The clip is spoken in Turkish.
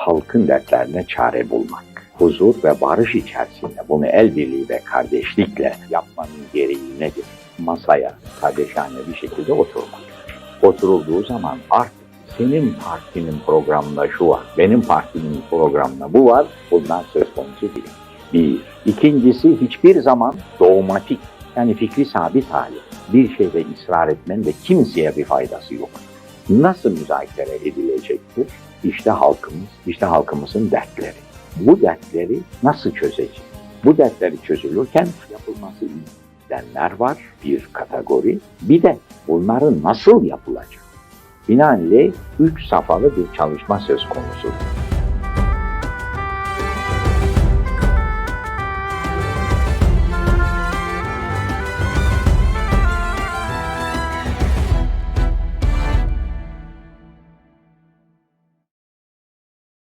halkın dertlerine çare bulmak. Huzur ve barış içerisinde bunu el birliği ve kardeşlikle yapmanın gereği nedir? Masaya kardeşane bir şekilde oturmak. Oturulduğu zaman artık senin partinin programında şu var, benim partimin programında bu var, bundan söz konusu değil. Bir. İkincisi hiçbir zaman dogmatik yani fikri sabit hali bir şeyde ısrar etmenin de kimseye bir faydası yok. Nasıl müzakere edilecektir? İşte halkımız, işte halkımızın dertleri. Bu dertleri nasıl çözeceğiz? Bu dertleri çözülürken yapılması istenenler var, bir kategori. Bir de bunların nasıl yapılacak? Binaenaleyh üç safhalı bir çalışma söz konusu.